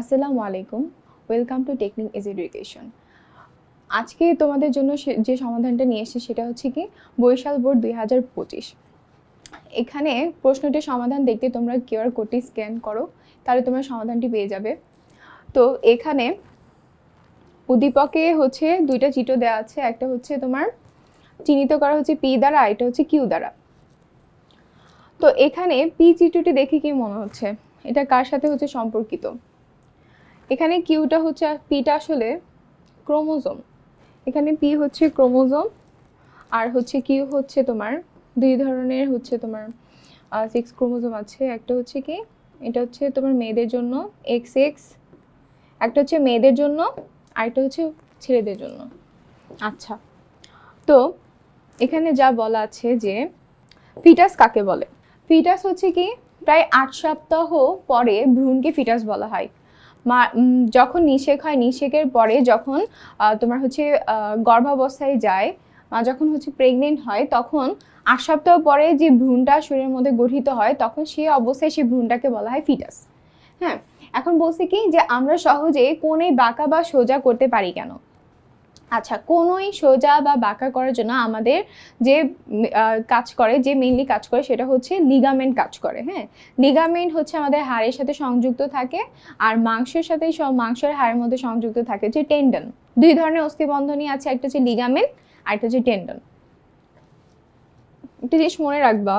আসসালামু আলাইকুম। Welcome to technique edge education আজকে তোমাদের জন্য যে সমাধানটা নিয়ে এসেছি সেটা হচ্ছে কি, বরিশাল বোর্ড দুই হাজার পঁচিশ। এখানে প্রশ্নটির সমাধান দেখতে তোমরা কিউআর কোডটি স্ক্যান করো, তাহলে তোমরা সমাধানটি পেয়ে যাবে। তো এখানে উদ্দীপকে হচ্ছে দুইটা চিত্র দেওয়া আছে, একটা হচ্ছে তোমার চিহ্নিত করা হচ্ছে পি দ্বারা এটা হচ্ছে কিউ দ্বারা। তো এখানে পি চিত্রটি দেখে কি মনে হচ্ছে? এটা কার সাথে হচ্ছে সম্পর্কিত? এখানে কিউটা হচ্ছে পিটা আসলে ক্রোমোজোম। এখানে পি হচ্ছে ক্রোমোজোম আর হচ্ছে কিউ হচ্ছে তোমার দুই ধরনের হচ্ছে তোমার সিক্স ক্রোমোজোম আছে। একটা হচ্ছে কি এটা হচ্ছে তোমার মেয়েদের জন্য এক্স এক্স একটা হচ্ছে মেয়েদের জন্য আর একটা হচ্ছে ছেলেদের জন্য। আচ্ছা। তো এখানে যা বলা আছে যে ফিটাস কাকে বলে? ফিটাস হচ্ছে কি প্রায় আট সপ্তাহ পরে ভ্রূণকে ফিটাস বলা হয়। মা যখন নিষেক হয়, নিষেকের পরে যখন তোমার হচ্ছে গর্ভাবস্থায় যায়, মা যখন হচ্ছে প্রেগনেন্ট হয়, তখন আট সপ্তাহ পরে যে ভ্রূণটা শরীরের মধ্যে গঠিত হয়, তখন সেই অবস্থায় সেই ভ্রূণটাকে বলা হয় ফিটাস হ্যাঁ? এখন বলছি কি যে আমরা সহজে কোনে বাঁকা বা সোজা করতে পারি কেন? আচ্ছা কোনোই সোজা বা বাঁকা করার জন্য আমাদের যে কাজ করে, যে মেইনলি কাজ করে সেটা হচ্ছে লিগামেন্ট কাজ করে হ্যাঁ? লিগামেন্ট হচ্ছে আমাদের হাড়ের সাথে সংযুক্ত থাকে আর মাংসের সাথে সব মাংসের হাড়ের মধ্যে সংযুক্ত থাকে যে টেন্ডন দুই ধরনের অস্থিবন্ধনই আছে, একটা হচ্ছে লিগামেন্ট আর একটা হচ্ছে টেন্ডন একটা জিনিস মনে রাখবা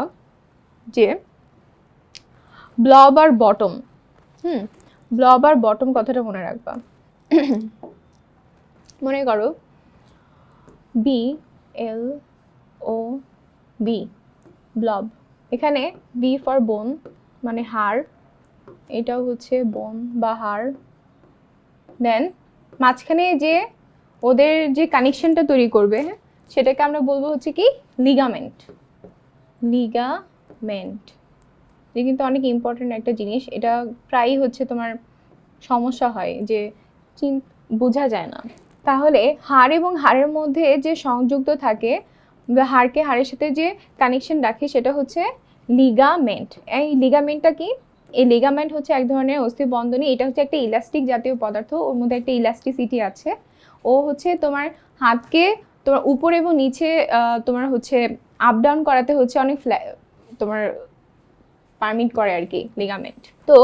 যে ব্লব আর বটম হুম? ব্লব আর বটম কথাটা মনে রাখবা। মনে করো বি এল ও বি ব্লব এখানে বি ফর বোন মানে হাড় এটাও হচ্ছে বোন বা হাড়। দেন মাঝখানে যে ওদের যে কানেকশনটা তৈরি করবে হ্যাঁ, সেটাকে আমরা বলব হচ্ছে কি? লিগামেন্ট লিগামেন্ট যে কিন্তু অনেক ইম্পর্টেন্ট একটা জিনিস। এটা প্রায়ই হচ্ছে তোমার সমস্যা হয় যে চিন বোঝা যায় না। তাহলে হাড় এবং হাড়ের মধ্যে যে সংযুক্ত থাকে হাড়কে হাড়ের সাথে যে কানেকশন রাখে সেটা হচ্ছে লিগামেন্ট এই লিগামেন্টটা কি? এই লিগামেন্ট হচ্ছে এক ধরনের অস্থি বন্ধনী এটা হচ্ছে একটা ইলাস্টিক জাতীয় পদার্থ, ওর মধ্যে একটা ইলাস্টিসিটি আছে। ও হচ্ছে তোমার হাতকে তোমার উপর এবং নিচে তোমার হচ্ছে আপ ডাউন করাতে হচ্ছে অনেক ফ্ল্যা তোমার পারমিট করে আর কি লিগামেন্ট তো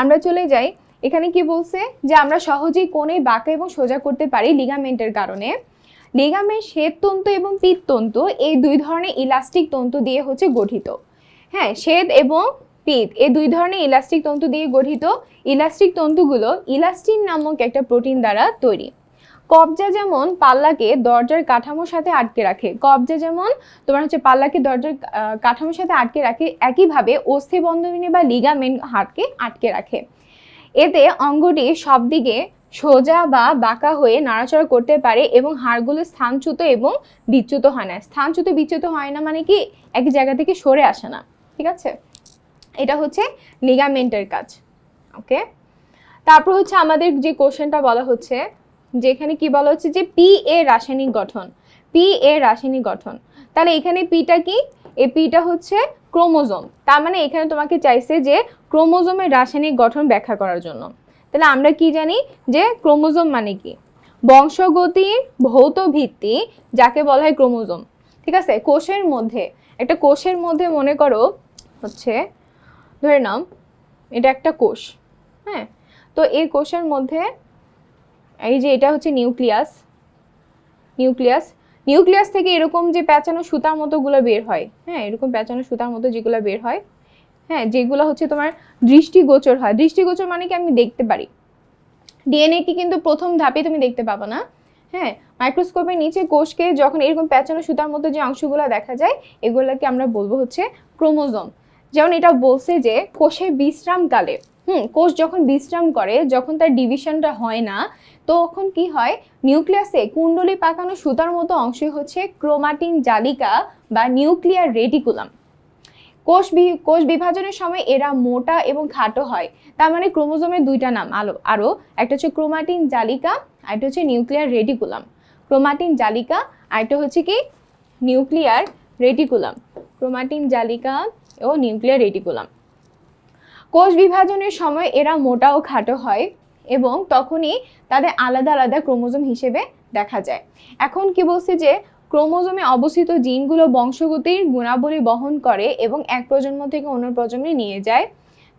আমরা চলে যাই এখানে কি বলছে? যে আমরা সহজেই কোণে বাঁকা এবং সোজা করতে পারি লিগামেন্টের কারণে। লিগামেন্ট শ্বেত তন্তু এবং পিত তন্তু, এই দুই ধরনের ইলাস্টিক তন্তু দিয়ে হচ্ছে গঠিত। হ্যাঁ শ্বেত এবং পিত, এই দুই ধরনের ইলাস্টিক তন্তু দিয়ে গঠিত। ইলাস্টিক তন্তুগুলো ইলাস্টিন নামক একটা প্রোটিন দ্বারা তৈরি। কবজা যেমন পাল্লাকে দরজার কাঠামোর সাথে আটকে রাখে, কবজা যেমন তোমার হচ্ছে পাল্লাকে দরজার কাঠামোর সাথে আটকে রাখে, একইভাবে অস্থি অস্থিবন্ধনী বা লিগামেন্ট হাড়কে আটকে রাখে। এতে অঙ্গটি সব দিকে সোজা বা বাঁকা হয়ে নাড়াচড়া করতে পারে এবং হাড়গুলো স্থানচ্যুত এবং বিচ্যুত হয় না। স্থানচ্যুত, বিচ্যুত হয় না মানে কি? এক জায়গা থেকে সরে আসে না। ঠিক আছে? এটা হচ্ছে লিগামেন্টের কাজ। ওকে তারপর হচ্ছে আমাদের যে কোশ্চেনটা বলা হচ্ছে যেখানে কি বলা হচ্ছে? যে পি এ রাসায়নিক গঠন। পি এ রাসায়নিক গঠন। তাহলে এখানে পিটা কি? এই পিটা হচ্ছে ক্রোমোজোম। তার মানে এখানে তোমাকে চাইছে যে ক্রোমোজোমের রাসায়নিক গঠন ব্যাখ্যা করার জন্য। তাহলে আমরা কি জানি? যে ক্রোমোজোম মানে কি? বংশগতির ভৌত ভিত্তি, যাকে বলা হয় ক্রোমোজোম। ঠিক আছে? কোষের মধ্যে, একটা কোষের মধ্যে মনে করো হচ্ছে, ধরে নাম এটা একটা কোষ হ্যাঁ? তো এই কোষের মধ্যে, এই যে এটা হচ্ছে নিউক্লিয়াস নিউক্লিয়াস নিউক্লিয়াস থেকে এরকম যে প্যাঁচানো সুতার মতোগুলো বের হয় হ্যাঁ এরকম প্যাঁচানো সুতার মতো যেগুলো বের হয় হ্যাঁ যেগুলো হচ্ছে তোমার দৃষ্টিগোচর হয়। দৃষ্টিগোচর মানে কি আমি দেখতে পারি। ডিএনএটি কিন্তু প্রথম ধাপে তুমি দেখতে পাবো না হ্যাঁ। মাইক্রোস্কোপের নিচে কোষকে যখন এরকম প্যাঁচানো সুতার মতো যে অংশগুলো দেখা যায়, এগুলোকে আমরা বলব হচ্ছে ক্রোমোজোম যেমন এটা বলছে যে কোষে বিশ্রামকালে হুম, কোষ যখন বিশ্রাম করে, যখন তার ডিভিশনটা হয় না, তখন কি হয়? নিউক্লিয়াসে কুণ্ডলী পাকানো সুতার মতো অংশই হচ্ছে ক্রোমাটিন জালিকা বা নিউক্লিয়ার রেটিকুলাম কোষ কোষ বিভাজনের সময় এরা মোটা এবং খাটো হয়। তার মানে ক্রোমোজোমের দুইটা নাম, আলো, আরও। একটা হচ্ছে ক্রোমাটিন জালিকা আর একটা হচ্ছে নিউক্লিয়ার রেটিকুলাম ক্রোমাটিন জালিকা আর একটা হচ্ছে কি? নিউক্লিয়ার রেটিকুলাম ক্রোমাটিন জালিকা ও নিউক্লিয়ার রেটিকুলাম কোষ বিভাজনের সময় এরা মোটা ও খাটো হয় এবং তখনই তাদের আলাদা আলাদা ক্রোমোজোম হিসেবে দেখা যায়। এখন কি বলছে যে, ক্রোমোজোমে অবস্থিত জিনগুলো বংশগতির গুণাবলী বহন করে এবং এক প্রজন্ম থেকে অন্য প্রজন্মে নিয়ে যায়।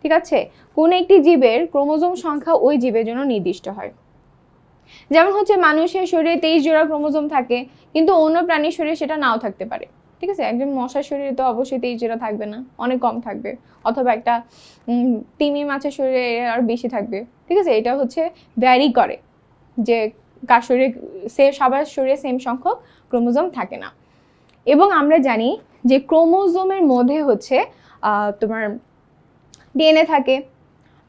ঠিক আছে? কোন একটি জীবের ক্রোমোজোম সংখ্যা ওই জীবের জন্য নির্দিষ্ট হয়। যেমন হচ্ছে মানুষের শরীরে তেইশ জোড়া ক্রোমোজোম থাকে, কিন্তু অন্য প্রাণীর শরীরে সেটা নাও থাকতে পারে। ঠিক আছে? একজন মশার শরীরে তো অবশ্যই তেইশ জোড়া থাকবে না, অনেক কম থাকবে। অথবা একটা তিমি মাছের শরীরে আর বেশি থাকবে। ঠিক আছে? এটা হচ্ছে ভ্যারি করে যে কার শরীরে, সে সবার শরীরে সেম সংখ্যক ক্রোমোজোম থাকে না। এবং আমরা জানি যে ক্রোমোজোমের মধ্যে হচ্ছে তোমার ডিএনএ থাকে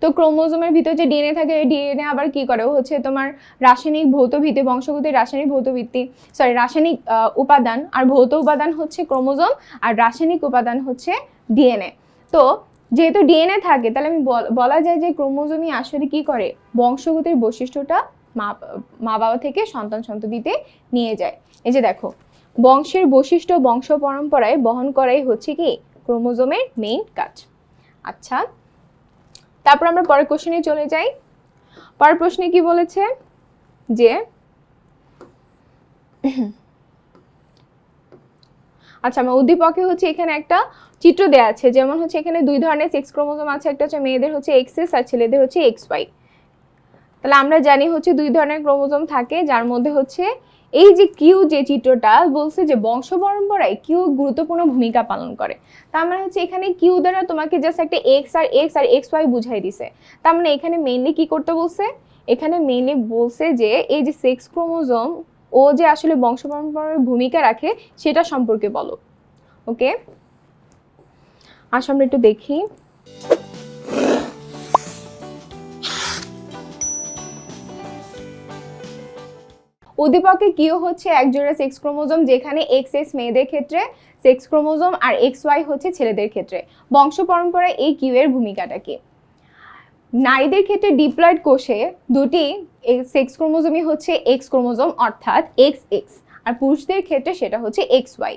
তো ক্রোমোজোমের ভিতর যে ডিএনএ থাকে ডিএনএ আবার কি করে? হচ্ছে তোমার রাসায়নিক ভৌত ভিত্তি, বংশগতির রাসায়নিক ভৌত ভিত্তি সরি রাসায়নিক উপাদান আর ভৌত উপাদান হচ্ছে ক্রোমোজোম আর রাসায়নিক উপাদান হচ্ছে ডিএনএ তো যেহেতু ডিএনএ থাকে, তাহলে আমি বল- যায় যে ক্রোমোজোমই আসলে কি করে? বংশগতির বৈশিষ্ট্যটা মা মা বাবা থেকে সন্তান সন্ততিতে নিয়ে যায়। এই যে দেখো, বংশের বৈশিষ্ট্য বংশ পরম্পরায় বহন করাই হচ্ছে কি? ক্রোমোজোমের মেইন কাজ। আচ্ছা তারপর আমরা পরের কোশ্চেনে চলে যাই। পরের প্রশ্নে কি বলেছে? যে আচ্ছা আমার উদ্দীপকে হচ্ছে এখানে একটা চিত্র দেওয়া আছে। যেমন হচ্ছে এখানে দুই ধরনের সেক্স ক্রোমোজোম আছে, একটা হচ্ছে মেয়েদের হচ্ছে এক্সএস আর ছেলেদের হচ্ছে এক্স ওয়াই তাহলে আমরা জানি হচ্ছে দুই ধরনের ক্রোমোজোম থাকে, যার মধ্যে হচ্ছে এই যে কিউ যে চিত্রটা বলছে যে বংশ পরম্পরায় কিউ গুরুত্বপূর্ণ ভূমিকা পালন করে। তার মানে হচ্ছে এখানে কিউ দ্বারা তোমাকে জাস্ট একটা এক্স আর এক্স আর এক্স ওয়াই বুঝাই দিছে। তার মানে এখানে মেইনলি কি করতে বলছে? এখানে মেইনলি বলছে যে এই যে সেক্স ক্রোমোজোম ও যে আসলে বংশ পরম্পরায় ভূমিকা রাখে সেটা সম্পর্কে বলো। ওকে আসো আমরা একটু দেখি। উদ্দীপকে কিউ হচ্ছে একজোড়া সেক্স ক্রোমোজোম যেখানে এক্স এক্স মেয়েদের ক্ষেত্রে সেক্স ক্রোমোজোম আর এক্স ওয়াই হচ্ছে ছেলেদের ক্ষেত্রে? বংশ পরম্পরায় এই কিউ এর ভূমিকাটা কি? নারীদের ক্ষেত্রে ডিপ্লয়েড কোষে দুটি সেক্স ক্রোমোজোমই হচ্ছে এক্স ক্রোমোজোম অর্থাৎ এক্স এক্স আর পুরুষদের ক্ষেত্রে সেটা হচ্ছে এক্স ওয়াই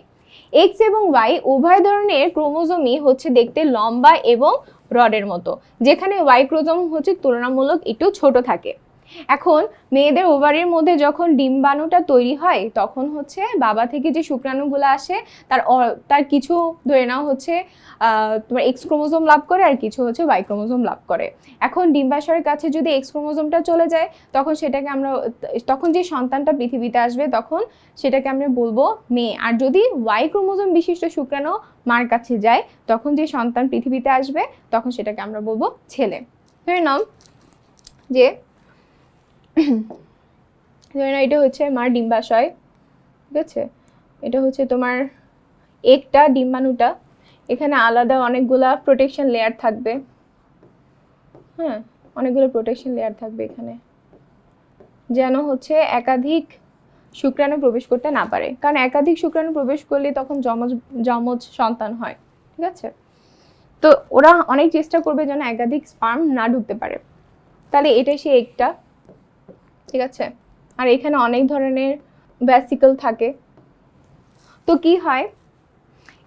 এক্স এবং ওয়াই উভয় ধরনের ক্রোমোজোমই হচ্ছে দেখতে লম্বা এবং রডের মতো, যেখানে ওয়াই ক্রোমোজোম হচ্ছে তুলনামূলক একটু ছোট থাকে। এখন মেয়েদের ওভারির মধ্যে যখন ডিম্বাণুটা তৈরি হয়, তখন হচ্ছে বাবা থেকে যে শুক্রাণুগুলো আসে, তার তার কিছু ধরে নাও হচ্ছে তোমার এক্স ক্রোমোজোম লাভ করে আর কিছু হচ্ছে ওয়াই ক্রোমোজোম লাভ করে। এখন ডিম্বাশয়ের কাছে যদি এক্স ক্রোমোজোমটা চলে যায়, তখন সেটাকে আমরা, তখন যে সন্তানটা পৃথিবীতে আসবে, তখন সেটাকে আমরা বলব মেয়ে। আর যদি ওয়াই ক্রোমোজোম বিশিষ্ট শুক্রাণু মার কাছে যায়, তখন যে সন্তান পৃথিবীতে আসবে, তখন সেটাকে আমরা বলব ছেলে। ধরে নাও যে ধরে নাও, এটা হচ্ছে মার ডিম্বাশয়, ঠিক আছে? এটা হচ্ছে তোমার একটা ডিম্বাণুটা। এখানে আলাদা অনেকগুলা প্রোটেকশন লেয়ার থাকবে। হ্যাঁ অনেকগুলো প্রোটেকশন লেয়ার থাকবে এখানে। যেন হচ্ছে একাধিক শুক্রাণু প্রবেশ করতে না পারে। কারণ একাধিক শুক্রাণু প্রবেশ করলে তখন যমজ যমজ সন্তান হয়, ঠিক আছে? তো ওরা অনেক চেষ্টা করবে যেন একাধিক স্পার্ম না ঢুকতে পারে। তাহলে এটাই সে একটা ঠিক আছে? আর এখানে অনেক ধরনের ভ্যাসিকল থাকে। তো কি হয়?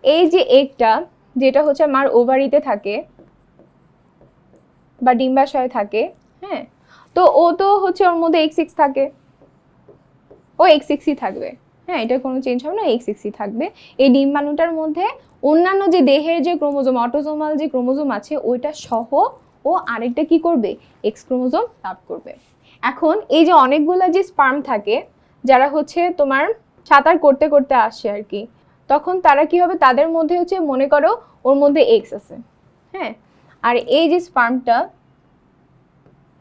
এই যে এগটা যেটা হচ্ছে আমার ওভারিতে থাকে বা ডিম্বাশয়ে থাকে হ্যাঁ? তো ও তো হচ্ছে ওর মধ্যে এক্স সিক্স থাকে। ও এক্স সিক্সই থাকবে। হ্যাঁ এটা কোনো চেঞ্জ হবে না এক্স সিক্সই থাকবে। এই ডিম্বাণুটার মধ্যে অন্যান্য যে দেহের যে ক্রোমোজোম অটোজোমাল যে ক্রোমোজোম আছে, ওইটা সহ ও আরেকটা কি করবে? এক্স ক্রোমোজোম লাভ করবে। এখন এই যে অনেকগুলো যে স্পার্ম থাকে, যারা হচ্ছে তোমার সাঁতার করতে করতে আসে আর কি, তখন তারা কি হবে? তাদের মধ্যে হচ্ছে মনে করো ওর মধ্যে এক্স আছে হ্যাঁ? আর এই যে স্পার্মটা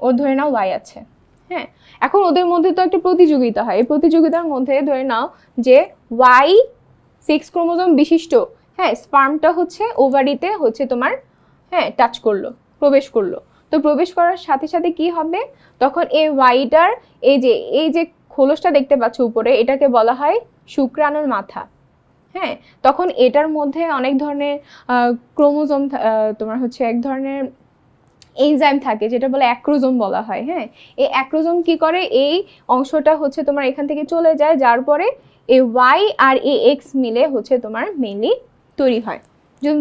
ওর ধরে নাও ওয়াই আছে হ্যাঁ? এখন ওদের মধ্যে তো একটা প্রতিযোগিতা হয়। এই প্রতিযোগিতার মধ্যে ধরে নাও যে ওয়াই সিক্স ক্রোমোজোম বিশিষ্ট হ্যাঁ? স্পার্মটা হচ্ছে ওভারিতে হচ্ছে তোমার হ্যাঁ টাচ করল, প্রবেশ করল। তো প্রবেশ করার সাথে সাথে কি হবে? তখন এই ওয়াইটার এই যে এই যে খোলসটা দেখতে পাচ্ছ উপরে, এটাকে বলা হয় শুক্রাণুর মাথা। হ্যাঁ তখন এটার মধ্যে অনেক ধরনের ক্রোমোজোম তোমার হচ্ছে এক ধরনের এনজাইম থাকে, যেটা বলে অ্যাক্রোজোম বলা হয় হ্যাঁ? এই অ্যাক্রোজোম কি করে? এই অংশটা হচ্ছে তোমার এখান থেকে চলে যায়, যার পরে এই ওয়াই আর এ এক্স মিলে হচ্ছে তোমার মেনলি তৈরি হয়।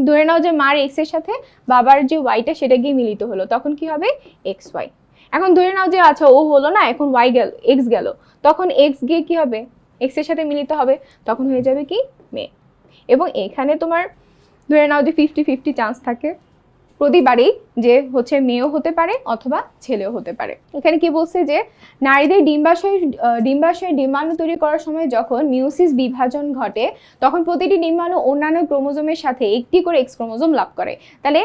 ধরে নাও যে মার এক্সের সাথে বাবার যে ওয়াইটা সেটা গিয়ে মিলিত হলো, তখন কি হবে? এক্স ওয়াই এখন ধরে নাও যে আচ্ছা ও হলো না, এখন ওয়াই গেল এক্স গেল, তখন এক্স গিয়ে কি হবে? এক্সের সাথে মিলিত হবে, তখন হয়ে যাবে কি? মেয়ে এবং এখানে তোমার ধরে নাও যে ফিফটি ফিফটি চান্স থাকে। প্রতিবারই যে হচ্ছে মেয়েও হতে পারে অথবা ছেলেও হতে পারে। এখানে কি বলছে যে নারীদের ডিম্বাশয় আহ, ডিম্বাশয়ে ডিম্বাণু তৈরি করার সময় যখন মিউসিস বিভাজন ঘটে তখন প্রতিটি ডিম্বাণু অন্যান্য ক্রোমোজোমের সাথে একটি করে এক্স ক্রোমোজোম লাভ করে। তাহলে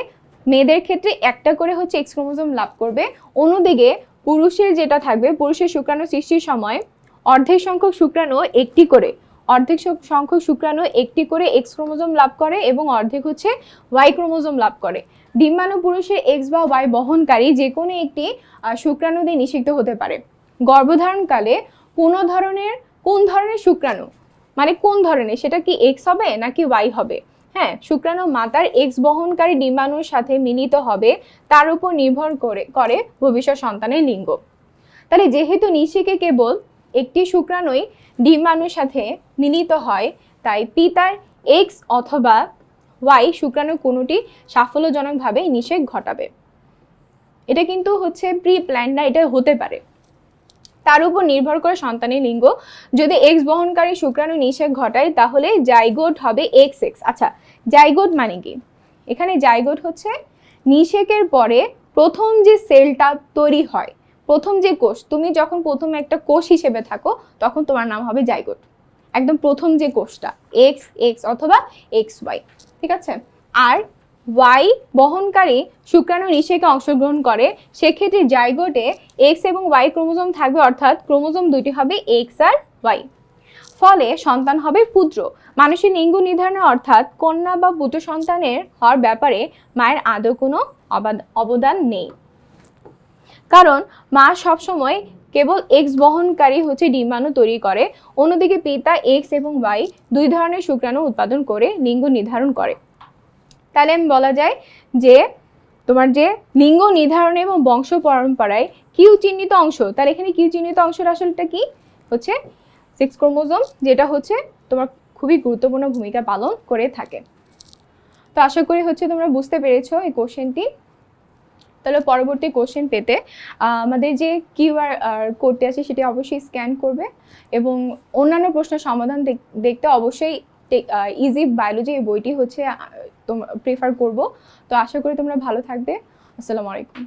মেয়েদের ক্ষেত্রে একটা করে হচ্ছে এক্স ক্রোমোজোম লাভ করবে। অন্যদিকে পুরুষের যেটা থাকবে পুরুষের শুক্রাণু সৃষ্টির সময় অর্ধেক সংখ্যক শুক্রাণু একটি করে অর্ধেক সংখ্যক শুক্রাণু একটি করে এক্স ক্রোমোজোম লাভ করে এবং অর্ধেক হচ্ছে ওয়াই ক্রোমোজোম লাভ করে। ডিম্বাণু পুরুষের এক্স বা ওয়াই বহনকারী যে কোনো একটি শুক্রাণু দিয়ে নিষিক্ত হতে পারে। গর্ভধারণকালে কোনো ধরনের, কোন ধরনের শুক্রাণু? মানে কোন ধরনের? সেটা কি এক্স হবে নাকি ওয়াই হবে? হ্যাঁ শুক্রাণু মাতার এক্স বহনকারী ডিম্বাণুর সাথে মিলিত হবে, তার উপর নির্ভর করে করে ভবিষ্যৎ সন্তানের লিঙ্গ। তাহলে যেহেতু নিশিকে কেবল একটি শুক্রাণুই ডিম্বাণুর সাথে মিলিত হয়, তাই পিতার এক্স অথবা ওয়াই শুক্রাণু কোনোটি সাফল্যজনকভাবে নিষেক ঘটাবে। এটা কিন্তু হচ্ছে প্রি প্ল্যান না, এটা হতে পারে। তার উপর নির্ভর করে সন্তানের লিঙ্গ। যদি এক্স বহনকারী শুক্রাণু নিষেক ঘটায়, তাহলে জাইগোট হবে এক্স এক্স আচ্ছা জাইগোট মানে কি? এখানে জাইগোট হচ্ছে নিষেকের পরে প্রথম যে সেলটা তৈরি হয় প্রথম যে কোষ, তুমি যখন প্রথম একটা কোষ হিসেবে থাকো, তখন তোমার নাম হবে জাইগোট। একদম প্রথম যে কোষটা, এক্স এক্স অথবা এক্স ওয়াই, ঠিক আছে? আর ওয়াই বহনকারী শুক্রাণু নিষেকে অংশগ্রহণ করে, সেক্ষেত্রে জাইগোটে এক্স এবং ওয়াই ক্রোমোজোম থাকবে, অর্থাৎ ক্রোমোজোম দুইটি হবে এক্স আর ওয়াই। ফলে সন্তান হবে পুত্র। মানুষের লিঙ্গ নির্ধারণে, অর্থাৎ কন্যা বা পুত্র সন্তানের হওয়ার ব্যাপারে মায়ের আদৌ কোনো অবাদ- অবদান নেই। কারণ মা সবসময় কেবল এক্স বহনকারী হচ্ছে ডিম্বাণু তৈরি করে, অন্যদিকে পিতা এক্স এবং ওয়াই দুই ধরনের শুক্রাণু উৎপাদন করে লিঙ্গ নির্ধারণ করে। তাহলে আমি বলা যায় যে তোমার যে লিঙ্গ নির্ধারণ এবং বংশ পরম্পরায় কিউ চিহ্নিত অংশ, তাহলে এখানে কিউ চিহ্নিত অংশের আসলটা কি? হচ্ছে সেক্স ক্রোমোজোম, যেটা হচ্ছে তোমার খুবই গুরুত্বপূর্ণ ভূমিকা পালন করে থাকে। তো আশা করি হচ্ছে তোমরা বুঝতে পেরেছ এই কোশ্চেনটি তাহলে পরবর্তী কোশ্চেন পেতে আমাদের যে কিউআর কোডটি আছে সেটি অবশ্যই স্ক্যান করবে এবং অন্যান্য প্রশ্নের সমাধান দেখ- দেখতে অবশ্যই ইজি বায়োলজি এই বইটি হচ্ছে তোমরা প্রেফার করব। তো আশা করি তোমরা ভালো থাকবে। আসসালামু আলাইকুম।